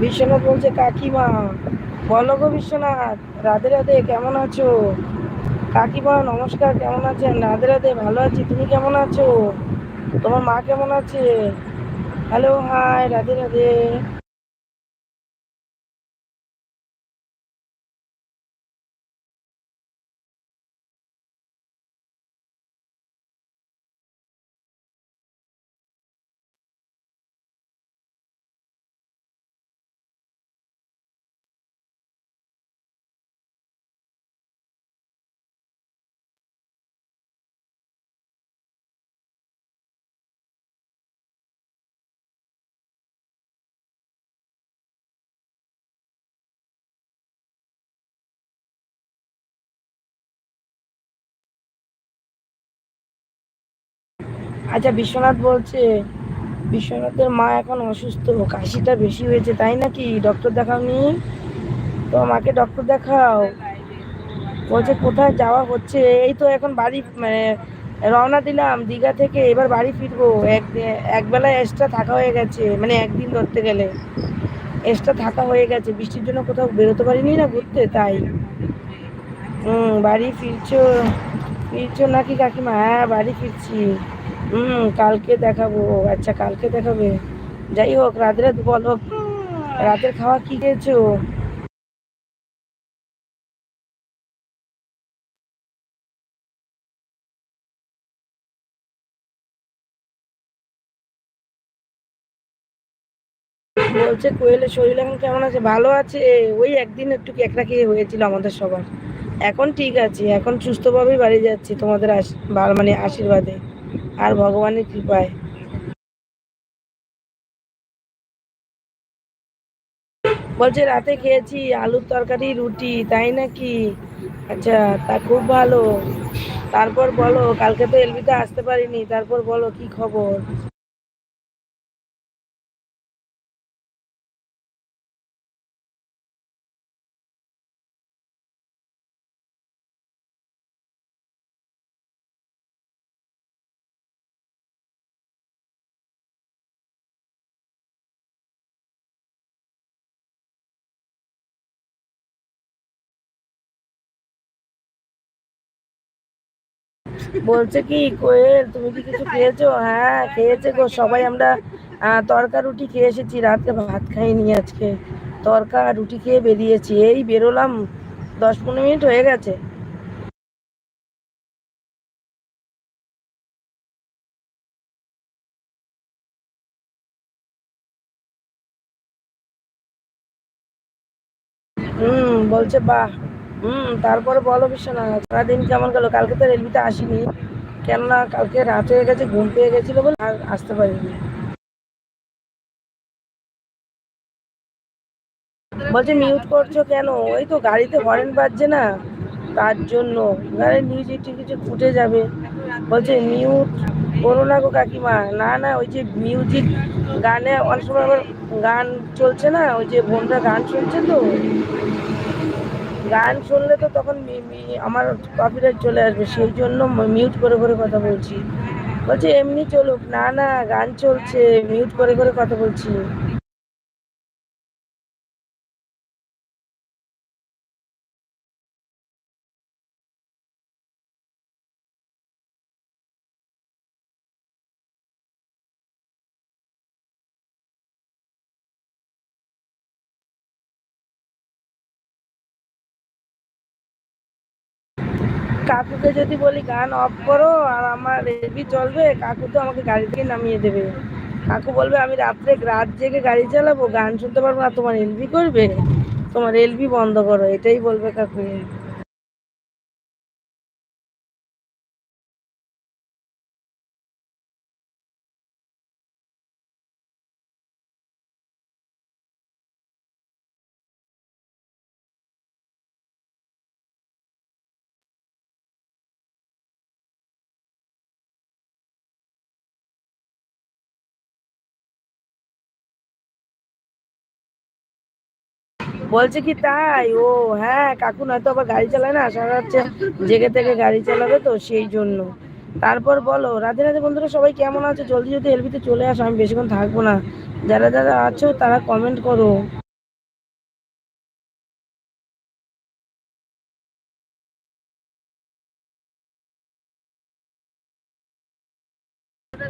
বিশ্বনাথ বলছে, কাকিমা, বলো গো বিশ্বনাথ, রাধে রাধে, কেমন আছো? কাকিমা, নমস্কার, কেমন আছেন? রাধে রাধে, ভালো আছি, তুমি কেমন আছো? তোমার মা কেমন আছে? Hello hi Radhe Radhe. আচ্ছা বিশ্বনাথ বলছে, বিশ্বনাথের মা এখন অসুস্থ, কাশিটা বেশি হয়েছে, তাই নাকি? ডক্টর দেখাওনি? তো মাকে ডক্টর দেখাও। বলছে, কোথায় যাওয়া হচ্ছে? এই তো এখন বাড়ি মানে রওনা দিলাম, দীঘা থেকে এবার বাড়ি ফিরবো। এক একবেলা এক্সট্রা থাকা হয়ে গেছে মানে একদিন ধরতে গেলে। এক্সট্রা থাকা হয়ে গেছে, বৃষ্টির জন্য কোথাও বেরোতে পারিনি না ঘুরতে, তাই। হুম, বাড়ি ফিরছো ফিরছো নাকি কাকিমা? হ্যাঁ বাড়ি ফিরছি। হুম, কালকে দেখাবো। আচ্ছা কালকে দেখাবে। যাই হোক রাত রাত বলো। রাতের খাওয়া কি খেয়েছো? বলছে কোয়েলের শরীর এখন কেমন আছে? ভালো আছে? ওই একদিন একটু একটা খেয়ে হয়েছিল আমাদের সবার। এখন ঠিক আছে, এখন সুস্থভাবেই বাড়ি যাচ্ছি তোমাদের মানে আশীর্বাদে। আর ভগবানের কৃপায়। বলছে, রাতে খেয়েছি আলুর তরকারি, রুটি, তাই নাকি? আচ্ছা তা খুব ভালো। তারপর বলো, কালকে তো এলবিতে আসতে পারিনি। তারপর বলো, কি খবর? বলছে কি, কোয়েল, তুমি কি কিছু খেয়েছো? হ্যাঁ খেয়েছে গো, সবাই আমরা তরকা রুটি খেয়ে এসেছি রাতে ভাত খাইনি আজকে। তরকা রুটি খেয়ে বেরিয়েছি। এই বেরোলাম, দশ পনেরো মিনিট হয়ে গেছে। হুম, বলছে, বাহ হুম, তারপরে বলো বিশ্বনাথ, সারাদিন কেমন গেল? কালকে তো রেলভিতে আসিনি। কেননা কালকে রাত হয়ে গেছে, ঘুম পেয়ে গেছিল বলে আর আসতে পারিনি। বলছে মিউট করছ কেন? ওই তো গাড়িতে হরেন বাজছে না। তার জন্য। গাড়ির নিউজ একটু কিছু ফুটে যাবে। বলছে মিউট করো না গো কাকিমা। না না, ওই যে মিউজিক গানে অনেক সময় আবার গান চলছে না, ওই যে বোনরা গান শুনছে তো। গান শুনলে তো তখন আমার কপিরাইট চলে আসবে, সেই জন্য মিউট করে করে কথা বলছি। বলছি, এমনি চলুক, না না, গান চলছে মিউট করে করে কথা বলছি। কাকুকে যদি বলি গান অফ করো আর আমার এবি চলবে, কাকু তো আমাকে গাড়ি থেকে নামিয়ে দেবে। কাকু বলবে, আমি রাত্রে রাত জেগে গাড়ি চালাবো, গান শুনতে পারব না, তোমার এলবি করবে? তোমার এলবি বন্ধ করো, এটাই বলবে কাকু। বলছে কি, তাই, ও হ্যাঁ কাকু নয়তো আবার গাড়ি চালায় না? সারা হচ্ছে জেগে থেকে গাড়ি চালাবে তো সেই জন্য। তারপর বলো, রাধে রাধে বন্ধুরা, সবাই কেমন আছে? জলদি জলদি এলবিতে চলে আসো, আমি বেশিক্ষণ থাকব না। যারা যারা আছো, তারা কমেন্ট করো।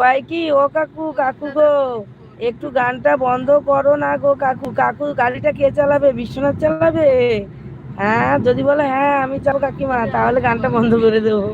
বাইকি ও কাকু কাকু গো? একটু গানটা বন্ধ করো না গো কাকু। কাকু, গাড়িটা কে চালাবে? বিশ্বনাথ চালাবে? হ্যাঁ যদি বলে হ্যাঁ আমি চাবো কাকিমা, তাহলে গানটা বন্ধ করে দেবো।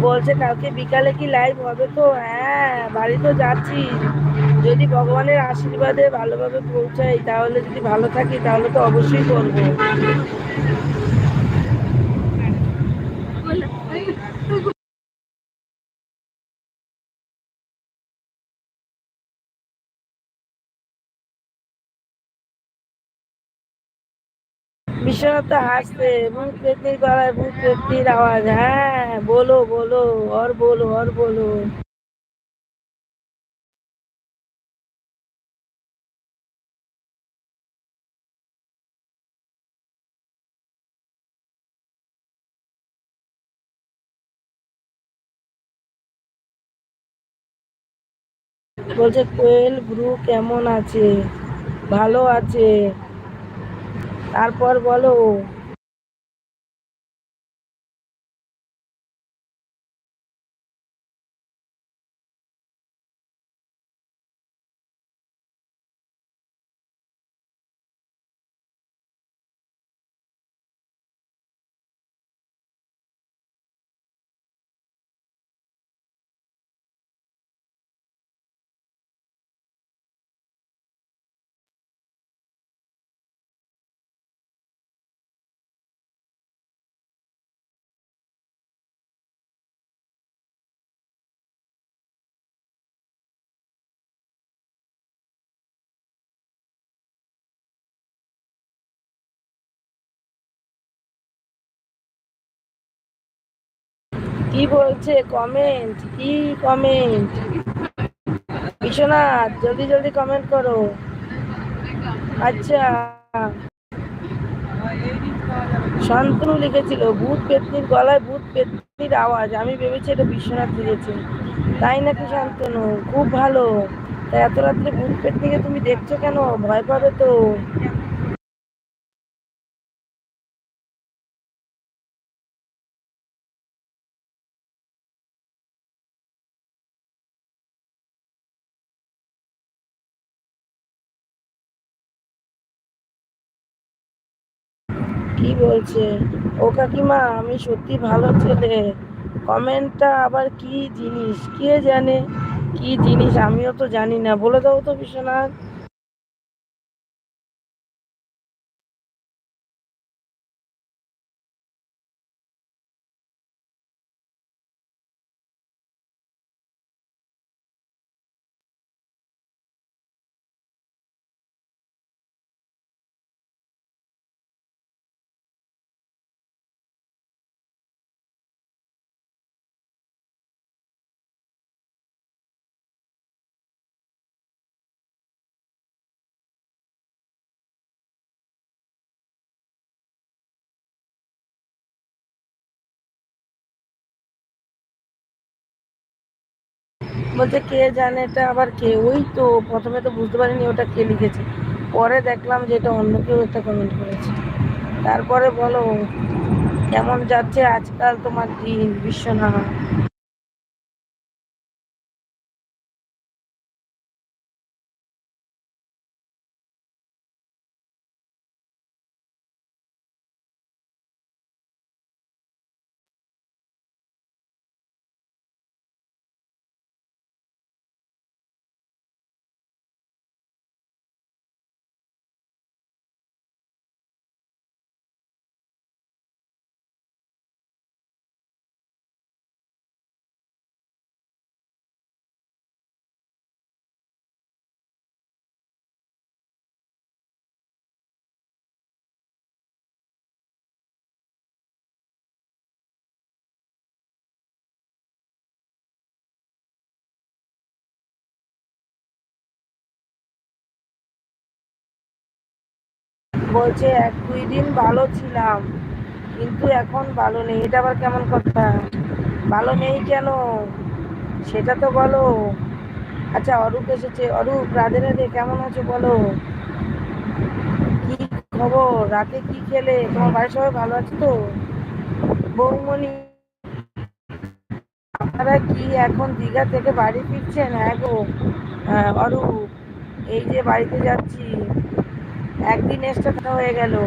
বলছে কালকে বিকালে কি লাইভ হবে তো? হ্যাঁ বাড়ি তো যাচ্ছি। যদি ভগবানের আশীর্বাদে ভালোভাবে পৌঁছাই, তাহলে যদি ভালো থাকি, তাহলে তো অবশ্যই করব। বিশ্বনাথ হাসতে, মুখ পেতির গলায় ভূত পেতির আওয়াজ হ্যাঁ বলো বলো আর বলো আর বলো। বলছে, কোয়েল ব্রু কেমন আছে? ভালো আছে। তারপর বলো কি বলছে? কমেন্ট কি কমেন্ট বিশ্বনাথ, জলদি জলদি কমেন্ট করো। আচ্ছা। শান্তনু লিখেছিল, ভূত পেতনির গলায় ভূত পেতনির আওয়াজ। আমি ভেবেছি এটা বিশ্বনাথ লিখেছে। তাই নাকি শান্তনু? খুব ভালো। তা এত রাত্রে ভূত পেতনিকে তুমি দেখছ কেন? ভয় পাবে তো। কি বলছে? ও কাকিমা, আমি সত্যি ভালো ছেলে। কমেন্টটা আবার কি জিনিস? কে জানে? কি জিনিস? আমিও তো জানি না। বলে দাও তো বিশ্বনাথ। বলছে, কে জানে এটা আবার কে ওই তো, প্রথমে তো বুঝতে পারিনি ওটা কে লিখেছে। পরে দেখলাম যে এটা অন্য কেউ একটা কমেন্ট করেছে। তারপরে বলো, কেমন যাচ্ছে আজকাল তোমার দিন, বিশ্বনাথ? বলছে এক দুই দিন ভালো ছিলাম কিন্তু এখন ভালো নেই। এটা আবার কেমন কথা? ভালো নেই কেন? সেটা তো বলো। আচ্ছা অরূপ এসেছে। অরূপ রাধে রাধে কেমন আছো বলো? কি খবর? রাতে কি খেলে? তোমার বাড়ির সবাই ভালো আছে তো? বৌমণি আপনারা কি এখন দীঘা থেকে বাড়ি ফিরছেন? হ্যাঁ গো হ্যাঁ, অরূপ এই যে বাড়িতে যাচ্ছি। একদিন এক্সট্রা হয়ে গেল।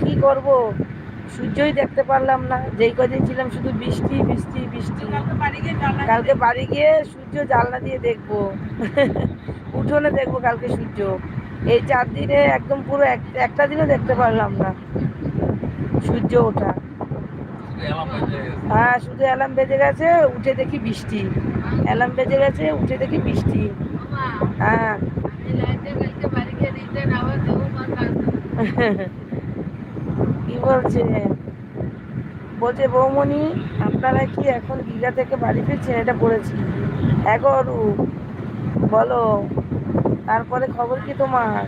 কি করব? সূর্যই দেখতে পারলাম না। যেই কদিন ছিলাম শুধু বৃষ্টি বৃষ্টি বৃষ্টি। কালকে বাড়ি গিয়ে সূর্য জানলা দিয়ে দেখব। উঠোনে দেখব কালকে সূর্য। এই চার দিনে একদম পুরো এক- একটা দিনও দেখতে পারলাম না। সূর্য ওঠা। হ্যাঁ শুধু অ্যালার্ম বেজে গেছে, উঠে দেখি বৃষ্টি। অ্যালার্ম বেজে গেছে, উঠে দেখি বৃষ্টি। হ্যাঁ। কি বলছে? বলছে, বৌমণি, আপনারা কি এখন দীঘা থেকে বাড়ি ফিরছেন? এটা পড়েছি এগারো বলো, তারপরে খবর কি তোমার?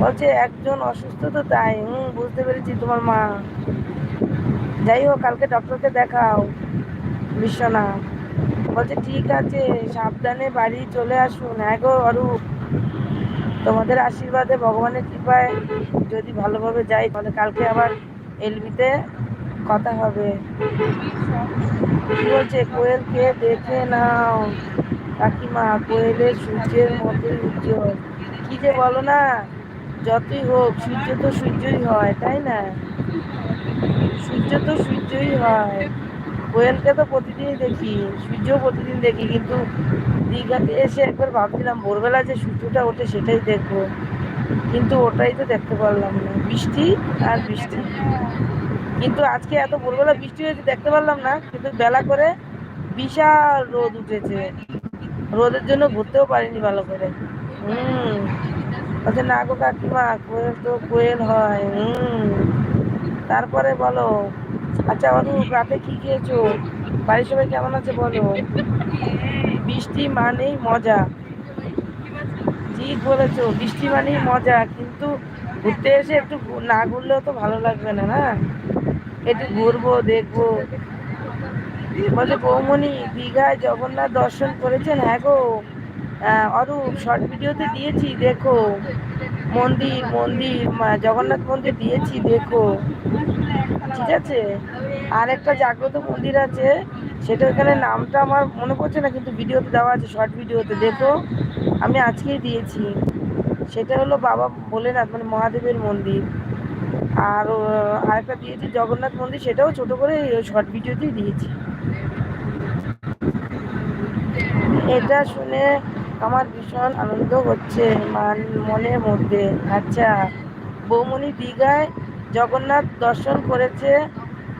বলছে, একজন অসুস্থ তো তাই, হুম, বুঝতে পেরেছি তোমার মা। যাই হোক, কালকে ডক্টরকে দেখাও, বিশ্বনাথ। বলছে, ঠিক আছে, সাবধানে বাড়ি চলে আসুন। হ্যাঁ গো অরূপ তোমাদের আশীর্বাদে, ভগবানের কৃপায় যদি ভালোভাবে যাই, তাহলে কালকে আবার এলবিতে কথা হবে। কি বলছে? কোয়েলকে দেখে নাও। কাকিমা, কোয়েলের সূর্যের মতোই উজ্জ্বল। কি যে বলো না, যতই হোক, সূর্য তো সূর্যই হয়, তাই না? সূর্য তো সূর্যই হয়। কোয়েলকে তো প্রতিদিনই দেখি সূর্য প্রতিদিন দেখি, কিন্তু দীঘাতে এসে একবার ভাবছিলাম, ভোরবেলা যে সূর্যটা ওঠে সেটাই দেখব। কিন্তু ওটাই তো দেখতে পারলাম না। বৃষ্টি আর বৃষ্টি। কিন্তু আজকে এত ভোরবেলা বৃষ্টি হয়েছে দেখতে পারলাম না, কিন্তু বেলা করে বিশাল রোদ উঠেছে। রোদের জন্য ঘুরতেও পারিনি ভালো করে। হুম। আচ্ছা না গো কাকিমা, কোয়েল তো কোয়েল হয়। হুম। তারপরে বলো আচ্ছা অনুপ রাতে কি খেয়েছো? বাড়ির সবাই কেমন আছে বলো? বৃষ্টি মানেই মজা। ঠিক বলেছ বৃষ্টি মানেই মজা, কিন্তু ঘুরতে এসে একটু না ঘুরলেও তো ভালো লাগবে না না? একটু ঘুরবো, দেখব। বলছে, বৌমণি, দীঘায় জগন্নাথ দর্শন করেছেন? হ্যাঁ গো। অরূপ শর্ট ভিডিওতে দিয়েছি, দেখো। মন্দির মন্দির জগন্নাথ মন্দির দিয়েছি, দেখো। ঠিক আছে? আর একটা জাগ্রত মন্দির আছে, সেটা এখানে নামটা আমার মনে পড়ছে না, কিন্তু ভিডিওতে দেওয়া আছে শর্ট ভিডিওতে। দেখো, আমি আজকেই দিয়েছি। সেটা হলো বাবা ভোলেনাথ মানে মহাদেবের মন্দির। আর আরেকটা দিয়েছি জগন্নাথ মন্দির, সেটাও ছোট করে শর্ট ভিডিওতেই দিয়েছি। এটা শুনে আমার ভীষণ আনন্দ হচ্ছে মান- মনের মধ্যে। আচ্ছা বৌমণি দীঘায় জগন্নাথ দর্শন করেছে,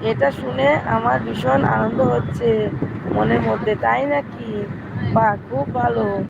এটা শুনে আমার ভীষণ আনন্দ হচ্ছে মনের মধ্যে, তাই নাকি? বা খুব ভালো।